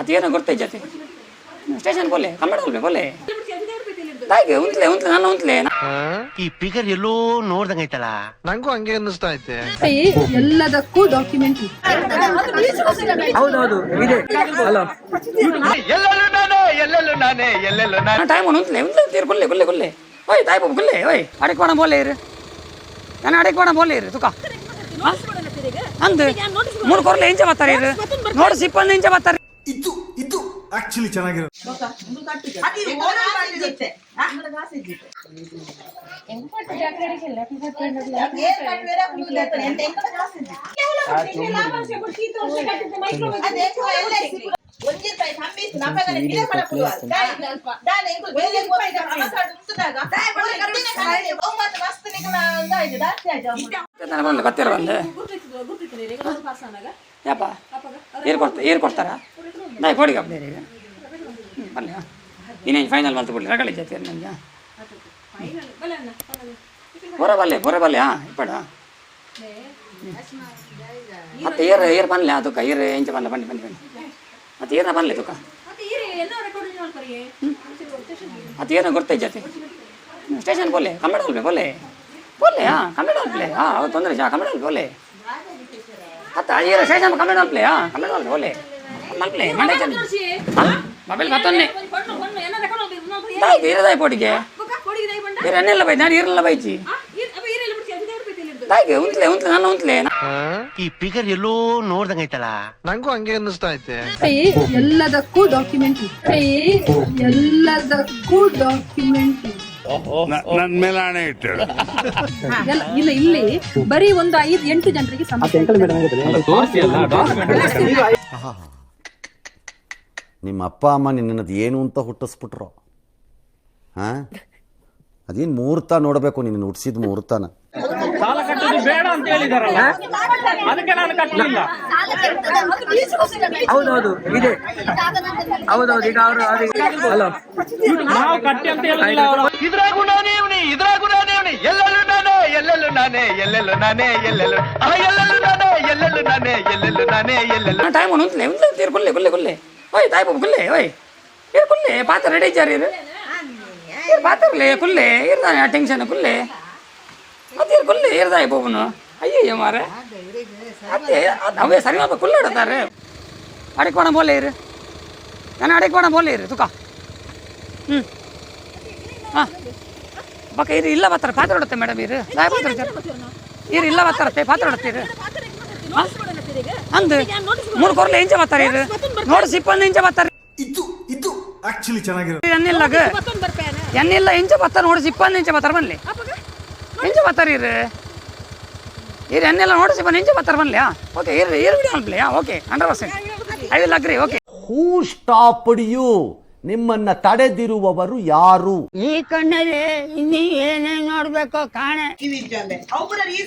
ಅದೇನೋ ಗೊತ್ತೈತೆ ಸ್ಟೇಷನ್ ಬೋಲೆ ಕಂಬಳ ಅಲ್ವೇ ಬೋಲೆ ತಾಯಿಗೆ ಉಂತ್ಲೆ ಉಂತ್ಲೆ ನಾನು ಉಂತ್ಲೆ ಈ ಫಿಗರ್ ಎಲ್ಲೋ ನೋಡ್ದಂಗೈತಲ್ಲ ನಂಗೂ ಹಂಗೆ ಅನ್ನಿಸ್ತಾ ಐತೆ. ಎಲ್ಲದಕ್ಕೂ ಡಾಕ್ಯುಮೆಂಟ್ ಹೌದೌದು ಇದೆ. ಹಲೋ ಎಲ್ಲೆಲ್ಲೂ ನಾನೇ ಎಲ್ಲೆಲ್ಲೂ ನಾನೇ ಎಲ್ಲೆಲ್ಲೂ ನಾನೇ. ಟೈಮ್ ಉಂತ್ಲೆ ಉಂತ್ಲೆ ತೀರ್ ಕೊಲ್ಲೆ ಕೊಲ್ಲೆ ಕೊಲ್ಲೆ ಓಯ್ ತಾಯಿ ಬಾಬು ಕೊಲ್ಲೆ ಓಯ್. ಅಡಕ್ ಬಾಣ ಬೋಲೆ ಇರು. ನಾನು ಅಡಕ್ ಬಾಣ ಬೋಲೆ ಇರು ತುಕ. ಅಂದ್ ಮೂರು ಕೊರ್ಲೆ ಇಂಚ ಬರ್ತಾರೆ? ಇರು ನೋಡು ಸಿಪ್ಪಂದು ಇಂಚ ಬರ್ತಾರೆ ಇದು ಇದು ಆಕ್ಚುಲಿ ಚೆನ್ನಾಗಿರೋದು. ನಾನು ಬರಲ್ಲ ಯಪ್ಪ ಏರ್ ಕೊಡ್ತಾ ಏರ್ ಕೊಡ್ತಾರ? ನಾ ಕೊಡಿಗೆ ಅಪ್ಪ ಈಗ. ಹ್ಞೂ ಬರಲಿ ಹಾಂ. ಇನ್ನೇನು ಫೈನಲ್ ಬಂತು ಬಿಡಲಿ ರಗಳಿ ಜೊತೆ ನನಗೆ ಬರ ಬಲ್ಲೆ ಬರ ಬಲ್ಲೆ ಹಾಂ ಇಪ್ಪಡ ಮತ್ತೆ ಏರ್ ಏರ್ ಬನ್ಲೆ ಅದಕ್ಕೆ ಏರ್ ಎಂಚ ಬನ್ಲೆ ಬನ್ನಿ ಬನ್ನಿ ಬನ್ನಿ. ಮತ್ತೆ ಏನ ಬನ್ಲೆ ತುಕ ಮತ್ತೆ ಏನೋ ಗೊತ್ತೈ ಜೊತೆ. ಸ್ಟೇಷನ್ ಬೋಲೆ ಕನ್ನಡ ಅಲ್ವೇ ಬೋಲೆ? ಬೋಲೆ ಹಾಂ ಕನ್ನಡ ಹಾ ಹಾಂ ತೊಂದರೆ ಜಾ ಕನ್ನಡ ಅಲ್ವೇ ಬೋಲೆ? ಮತ್ತೆ ಸೈಜ್ ಸ್ಟೇಷನ್ ಕನ್ನಡ ಅಲ್ವೇ ಹಾಂ ಬೋಲೆ ಮಲ್ಪಲೆ ಮೊಬೈಲ್ ಎಣ್ಣೆಲ್ಲ ಬೈ ನಾನು ಇರಲ್ಲ ಬೈಚಿ ತಾಯಿಗೆ ಉಂತ್ಲೆ ಉಂತ್ಲೆ ನಾನು ಉಂತ್ಲೆ. ಈ ಫಿಗರ್ ಎಲ್ಲೋ ನೋಡ್ದಂಗೈತಲ್ಲ ನಂಗೂ ಹಂಗೆ ಅನ್ನಿಸ್ತಾ ಐತೆ. ಎಲ್ಲದಕ್ಕೂ ಡಾಕ್ಯುಮೆಂಟ್ ಎಲ್ಲದಕ್ಕೂ ಡಾಕ್ಯುಮೆಂಟ್ ನನ್ ಮೇಲೆ ಹಣೆ ಇಟ್ಟಳು ಇಲ್ಲ ಇಲ್ಲಿ ಬರೀ ಒಂದು ಐದು ಎಂಟು ಜನರಿಗೆ ಸಮಸ್ಯೆ ನಿಮ್ಮ ಅಪ್ಪ ಅಮ್ಮ ನಿನ್ನದು ಏನು ಅಂತ ಹುಟ್ಟಿಸ್ಬಿಟ್ರು. ಹಾಂ? ಅದೇನು ಮುಹೂರ್ತ ನೋಡಬೇಕು ನಿನ್ನ ಹುಟ್ಟಿಸಿದ ಮುಹೂರ್ತನ? ಸಾಲ ಕಟ್ಟೋದು ಬೇಡ ಅಂತ ಹೇಳಿದಾರಲ್ಲ. ಅದಕ್ಕೆ ನಾನು ಕಟ್ಟಲಿಲ್ಲ. ಹೌದೌದು ಇದೆ. ಹೌದೌದು ಈಗ ಅವರು ಹಲೋ. ನಾವು ಕಟ್ಟಿ ಅಂತ ಹೇಳಿಲ್ಲ ಇದ್ರಾಗೂ ನಾನೇ ಇವನಿ ಇದ್ರಾಗೂ ನಾನೇ ಇವನಿ. ಎಲ್ಲೆಲ್ಲೂ ನಾನೇ ಎಲ್ಲೆಲ್ಲೂ ನಾನೇ ಎಲ್ಲೆಲ್ಲೂ ನಾನೇ ಎಲ್ಲೆಲ್ಲೂ ಆ ಎಲ್ಲೆಲ್ಲೂ ನಾನೇ ಎಲ್ಲೆಲ್ಲೂ ನಾನೇ ಎಲ್ಲೆಲ್ಲೂ ನಾನೇ ಎಲ್ಲೆಲ್ಲೂ ಟೈಮ್ ಉಂತ್ಲೆ ಉಂತ್ಲೆ ತೀರ್ ಕೊಲ್ಲೆ ಕೊಲ್ಲೆ ಕೊಲ್ಲೆ ಓಯ್ ತಾಯಿ ಬಾಬು ಕೊಲ್ಲೆ ಓಯ್. ಇರ್ ಕೊಲ್ಲೆ ಪಾತ್ರ ರೆಡಿ ಜಾರಿ ಇರು ಇರ್ ಕುಲ್ಲೆ ಕೊಲ್ಲೆ ಇರ್ದಾನೆ ಆ ಟೆನ್ಷನ್ ಕೊಲ್ಲೆ ಮತ್ತೆ ಇರ್ ಕೊಲ್ಲೆ ಇರ್ದಾಯಿ ಬಾಬುನು ಅಯ್ಯಯ್ಯ ಮಾರೆ. ಅದೇ ಅವೇ ಸರಿ ಮಾಪ ಕುಲ್ಲಾಡತಾರೆ ಅಡಕೋಣ ಬೋಲೆ ಇರು. ನಾನು ಅಡಕೋಣ ಬೋಲೆ ಇರು ತುಕ. ಹ್ಞೂ ಹಾಂ. ಬಕ್ಕ ಇರು ಇಲ್ಲ ಬತ್ತಾರ ಪಾತ್ರ ಹೊಡುತ್ತೆ ಮೇಡಮ್ ಇರು. ದಾಯ ಪಾತ್ರ ಇರು ಇಲ್ಲ ಬರ್ತಾರತ್ತೆ ಪಾತ್ರ ಹೊಡುತ್ತೀರಿ ಅಂದ್ ಮೂರು ಕೊರ್ಲೆ ಇಂಚ ಬರ್ತಾರೆ ಇರು. ನೋಡಿ ಸಿಪ್ಪಂದು ಇಂಚ ಬರ್ತಾರೆ ಇದು ಇದು ಆಕ್ಚುಲಿ ಚೆನ್ನಾಗಿರೋದು. ಎನ್ನಿಲ್ಲಾಗ ಎನ್ನಿಲ್ಲ ಇಂಚ ಬರ್ತಾರೆ ನೋಡಿ ಸಿಪ್ಪಂದು ಇಂಚ ಬರ್ತಾರೆ ಬನ್ಲಿ ಇಂಚ ಬರ್ತಾರೆ ಇರು. ಇರು ಎನ್ನೆಲ್ಲ ನೋಡಿಸಿ ಬನ್ನಿ ಇಂಚ ಬರ್ತಾರೆ ಬನ್ನಿಯಾ ಹಾಂ. ಓಕೆ ಇರ್ರಿ ಇರು ಬಿಡಿ okay hundred percent I will agree okay who stopped you ನಿಮ್ಮನ್ನ ತಡೆದಿರುವವರು ಯಾರು? ಈ ಕಣ್ಣಲ್ಲಿ ಇನ್ನಿ ಏನೇನ್ ನೋಡ್ಬೇಕು ಕಾಣೆ. ಏನ್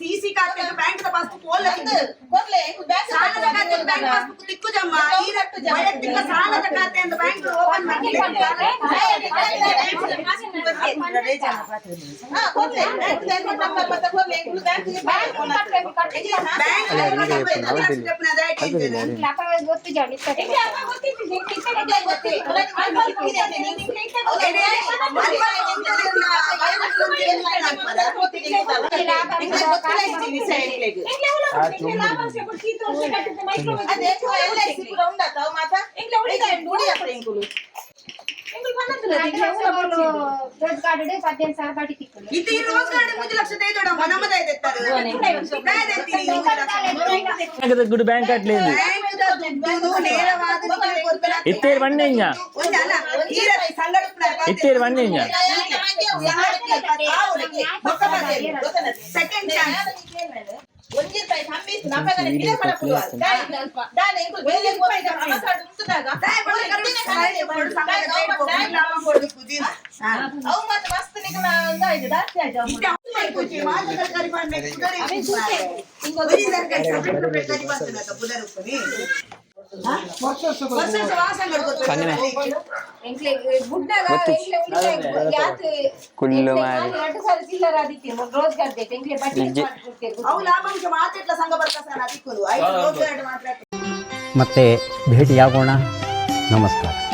ಸಿಸಿ ಖಾತೆ ಬ್ಯಾಂಕ್ ಪಾಸ್ಬುಕ್ ಸಾಲದ ಖಾತೆ ಬ್ಯಾಂಕ್ ಪಾಸ್ಬುಕ್ ದಿಕ್ಕುಜಮ್ಮ ಈ ವೈಯಕ್ತಿಕ ಸಾಲದ ಖಾತೆಯನ್ನು ಬ್ಯಾಂಕ್ ಓಪನ್ ಮಾಡಿ ఎల్ఐసి కూడా ఉండతా మాత ఇంట్లో ఉండి ఉండి అప్పుడు ఇంకులు ರೆಡ್ ಕಾರ್ಡ್ ಇದೆ ಪದ್ಯನ್ ಸಹ ಪಡಿತಿಕ್ಕು ಇದು ಈ ರೋಸ್ ಕಾರ್ಡ್ ಮುಂದೆ ಲಕ್ಷ ತೈದೋಡ ಮನಮದ ಇದೆ ಗುಡ್ ಬ್ಯಾಂಕ್ ಕಟ್ಲೇದು ಇತ್ತೇರು ಬಣ್ಣ ಹಿಂಗ ಇತ್ತೇರು ಬಣ್ಣ ಹಿಂಗ ಸೆಕೆಂಡ್ ಚಾನ್ಸ್ ಒಂದೇ ರೂಪಾಯಿ ಸಂಬಿಸ್ ನಮ್ಮ ದಾನ ಇಂಕುಲ್ ಬೇರೆ ರೂಪಾಯಿ ನಮ್ಮ ಕಾರ್ಡ್ ಉಂಟು ದಾಗ ಉಪ್ಪನಿ ವರ್ಷ ವರ್ಷ ವಾಸಂಗಡ ಗೊತ್ತು ಕುಳ್ಳು ಮಾರಿ ಅವು ಲಾಭಾಂಶ ಮಾತೆಟ್ಲ ಸಂಘ ಬರ್ತಾನ ಅದಕ್ಕೂ ಐದು ರೋಗ ಮಾತ್ರ ಮತ್ತೆ ಭೇಟಿಯಾಗೋಣ ನಮಸ್ಕಾರ